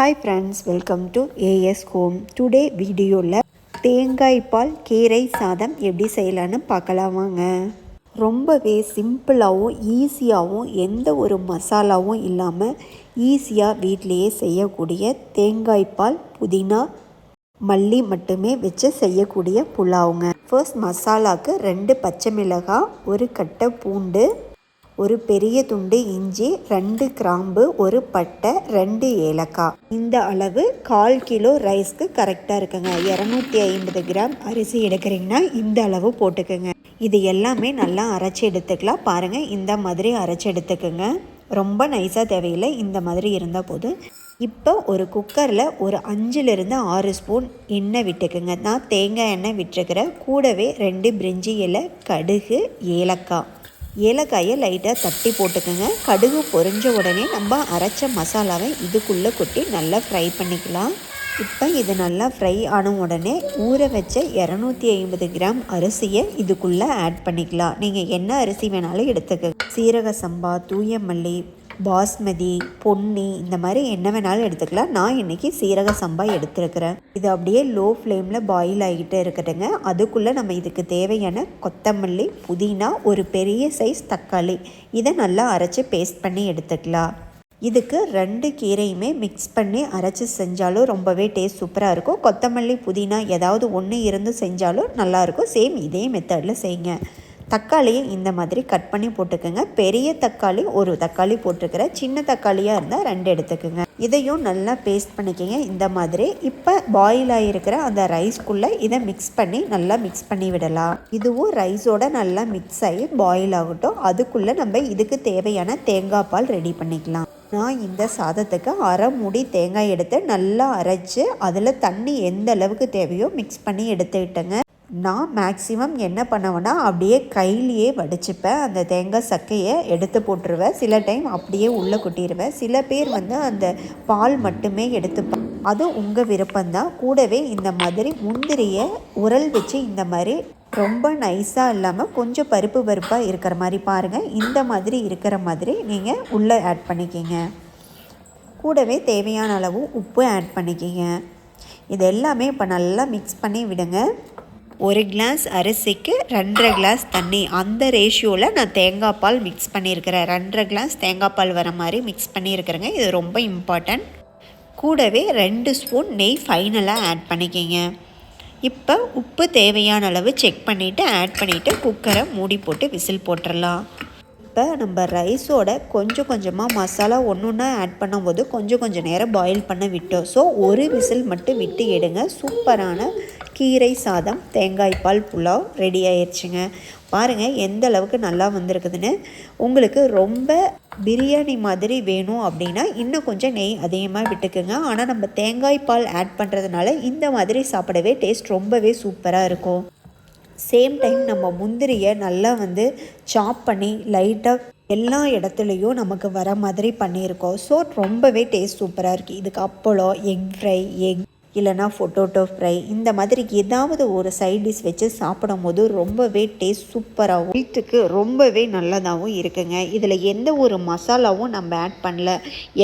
Hi friends welcome to A S home today தேங்காய் பால் கீரை சாதம் எப்படி செய்யலான்னு பார்க்கலாமாங்க ரொம்பவே சிம்பிளாகவும் ஈஸியாகவும் எந்த ஒரு மசாலாவும் இல்லாமல் ஈஸியாக வீட்டிலையே செய்யக்கூடிய தேங்காய் பால் புதினா மல்லி மட்டுமே வச்சு செய்யக்கூடிய புலாவுங்க. ஃபர்ஸ்ட் மசாலாவுக்கு ரெண்டு பச்சை மிளகாய் ஒரு கட்டை பூண்டு ஒரு பெரிய துண்டு இஞ்சி ரெண்டு கிராம்பு ஒரு பட்டை ரெண்டு ஏலக்காய். இந்த அளவு கால் கிலோ ரைஸ்க்கு கரெக்டாக இருக்குங்க. இரநூத்தி ஐம்பது கிராம் அரிசி எடுக்கிறீங்கன்னா இந்த அளவு போட்டுக்கோங்க. இது எல்லாமே நல்லா அரைச்சி எடுத்துக்கலாம். பாருங்கள் இந்த மாதிரி அரைச்சி எடுத்துக்கோங்க. ரொம்ப நைஸாக தேவையில்லை. இந்த மாதிரி இருந்தால் போதும். இப்போ ஒரு குக்கரில் ஒரு அஞ்சுலேருந்து ஆறு ஸ்பூன் எண்ணெய் விட்டுக்குங்க. நான் தேங்காய் எண்ணெய் விட்டுருக்கிறேன். கூடவே ரெண்டு பிரிஞ்சி இலை கடுகு ஏலக்காய். ஏலக்காயை லைட்டாக தட்டி போட்டுக்கோங்க. கடுகு பொரிஞ்ச உடனே நம்ம அரைச்ச மசாலாவை இதுக்குள்ளே கொட்டி நல்லா ஃப்ரை பண்ணிக்கலாம். இப்போ இது நல்லா ஃப்ரை ஆன உடனே ஊற வச்ச இரநூத்தி ஐம்பது கிராம் அரிசியை இதுக்குள்ளே ஆட் பண்ணிக்கலாம். நீங்கள் என்ன அரிசி வேணாலும் எடுத்துக்க சீரக சம்பா தூய மல்லி பாஸ்மதி பொன்னி இந்த மாதிரி என்ன வேணாலும் எடுத்துக்கலாம். நான் இன்றைக்கி சீரக சம்பா எடுத்துருக்கிறேன். இது அப்படியே லோ ஃப்ளேமில் பாயில் ஆகிட்டே இருக்கட்டுங்க. அதுக்குள்ளே நம்ம இதுக்கு தேவையான கொத்தமல்லி புதினா ஒரு பெரிய சைஸ் தக்காளி இதை நல்லா அரைச்சி பேஸ்ட் பண்ணி எடுத்துக்கலாம். இதுக்கு ரெண்டு கீரையுமே மிக்ஸ் பண்ணி அரைச்சி செஞ்சாலும் ரொம்பவே டேஸ்ட் சூப்பராக இருக்கும். கொத்தமல்லி புதினா ஏதாவது ஒன்று இருந்து செஞ்சாலும் நல்லாயிருக்கும் சேம் இதே மெத்தடில் செய்யுங்க. தக்காளியை இந்த மாதிரி கட் பண்ணி போட்டுக்கோங்க. பெரிய தக்காளி ஒரு தக்காளி போட்டுருக்கிற சின்ன தக்காளியாக இருந்தால் ரெண்டு எடுத்துக்கோங்க. இதையும் நல்லா பேஸ்ட் பண்ணிக்கோங்க. இந்த மாதிரி இப்போ பாயில் ஆகிருக்கிற அந்த ரைஸ்க்குள்ளே இதை மிக்ஸ் பண்ணி நல்லா மிக்ஸ் பண்ணி விடலாம். இதுவும் ரைஸோட நல்லா மிக்ஸ் ஆகி பாயில் ஆகட்டும். அதுக்குள்ளே நம்ம இதுக்கு தேவையான தேங்காய் பால் ரெடி பண்ணிக்கலாம். நான் இந்த சாதத்துக்கு அரை மூடி தேங்காய் எடுத்து நல்லா அரைச்சி அதில் தண்ணி எந்த அளவுக்கு தேவையோ மிக்ஸ் பண்ணி எடுத்துக்கிட்டேங்க. நான் மேக்ஸிமம் என்ன பண்ணுவேன்னா அப்படியே கையிலையே வடிச்சுப்பேன். அந்த தேங்காய் சக்கையை எடுத்து போட்டுருவேன். சில டைம் அப்படியே உள்ளே கொட்டிடுவேன் சில பேர் வந்து அந்த பால் மட்டுமே எடுத்துப்பேன் அது உங்கள் விருப்பம்தான். கூடவே இந்த மாதிரி முந்திரியை உரல் வச்சு இந்த மாதிரி ரொம்ப நைஸாக இல்லாமல் கொஞ்சம் பருப்பு பருப்பாக இருக்கிற மாதிரி பாருங்கள் இந்த மாதிரி இருக்கிற மாதிரி நீங்கள் உள்ளே ஆட் பண்ணிக்கிங்க. கூடவே தேவையான அளவு உப்பு ஆட் பண்ணிக்கிங்க. இது எல்லாமே இப்போ நல்லா மிக்ஸ் பண்ணி விடுங்க. ஒரு கிளாஸ் அரிசிக்கு ரெண்டரை கிளாஸ் தண்ணி. அந்த ரேஷியோவில் நான் தேங்காய் பால் மிக்ஸ் பண்ணியிருக்கிறேன். ரெண்டரை கிளாஸ் தேங்காய் பால் வர மாதிரி மிக்ஸ் பண்ணியிருக்கிறேங்க. இது ரொம்ப இம்பார்ட்டன்ட் கூடவே ரெண்டு ஸ்பூன் நெய் ஃபைனலாக ஆட் பண்ணிக்கிங்க. இப்போ உப்பு தேவையான அளவு செக் பண்ணிவிட்டு ஆட் பண்ணிவிட்டு குக்கரை மூடி போட்டு விசில் போட்டுடலாம் இப்போ நம்ம ரைஸோட கொஞ்சம் கொஞ்சமாக மசாலா ஒன்று ஒன்றா ஆட் பண்ணும்போது கொஞ்சம் கொஞ்சம் நேரம் பாயில் பண்ண விட்டோம். ஸோ ஒரு விசில் மட்டும் விட்டு எடுங்க. சூப்பரான கீரை சாதம் தேங்காய் பால் புலாவ் ரெடி ஆயிடுச்சுங்க பாருங்கள் எந்த அளவுக்கு நல்லா வந்திருக்குதுன்னு. உங்களுக்கு ரொம்ப பிரியாணி மாதிரி வேணும் அப்படின்னா இன்னும் கொஞ்சம் நெய் அதிகமாக விட்டுக்குங்க. ஆனால் நம்ம தேங்காய் பால் ஆட் பண்ணுறதுனால இந்த மாதிரி சாப்பிடவே டேஸ்ட் ரொம்பவே சூப்பராக இருக்கும். சேம் டைம் நம்ம முந்திரியை நல்லா வந்து சாப் பண்ணி லைட்டாக எல்லா இடத்துலையும் நமக்கு வர மாதிரி பண்ணியிருக்கோம். ஸோ ரொம்பவே டேஸ்ட் சூப்பராக இருக்குது இதுக்கு அப்பளம் எக் ஃப்ரை எக் இல்லைனா ஃபொட்டோட்டோ ஃப்ரை இந்த மாதிரி ஏதாவது ஒரு சைட் டிஷ் வச்சு சாப்பிடும் போது ரொம்பவே டேஸ்ட் சூப்பராகவும் வீட்டுக்கு ரொம்பவே நல்லதாகவும் இருக்குங்க. இதில் எந்த ஒரு மசாலாவும் நம்ம ஆட் பண்ணல.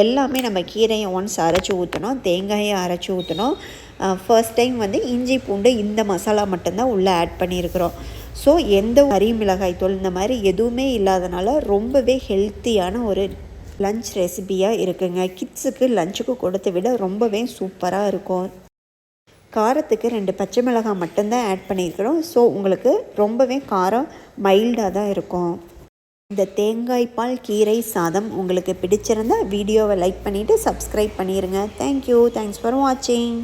எல்லாமே நம்ம கீரையை ஒன்ஸ் அரைச்சி ஊற்றணும் தேங்காயை அரைச்சி ஊற்றணும் ஃபர்ஸ்ட் டைம் வந்து இஞ்சி பூண்டு இந்த மசாலா மட்டும்தான் உள்ளே ஆட் பண்ணியிருக்கிறோம். ஸோ எந்த கறி மிளகாய் தூள் இந்த மாதிரி எதுவுமே இல்லாதனால ரொம்பவே ஹெல்த்தியான ஒரு லஞ்ச் ரெசிபியாக இருக்குங்க. கிட்ஸுக்கு லஞ்சுக்கு கொடுத்து விட ரொம்பவே சூப்பராக இருக்கும். காரத்துக்கு ரெண்டு பச்சை மிளகாய் மட்டும்தான் ஆட் பண்ணியிருக்கிறோம். ஸோ உங்களுக்கு ரொம்பவே காரம் மைல்டாக தான் இருக்கும். இந்த தேங்காய் பால் கீரை சாதம் உங்களுக்கு பிடிச்சிருந்தால் வீடியோவை லைக் பண்ணிவிட்டு சப்ஸ்கிரைப் பண்ணிடுங்க தேங்க்யூ தேங்க்ஸ் ஃபார் வாட்சிங்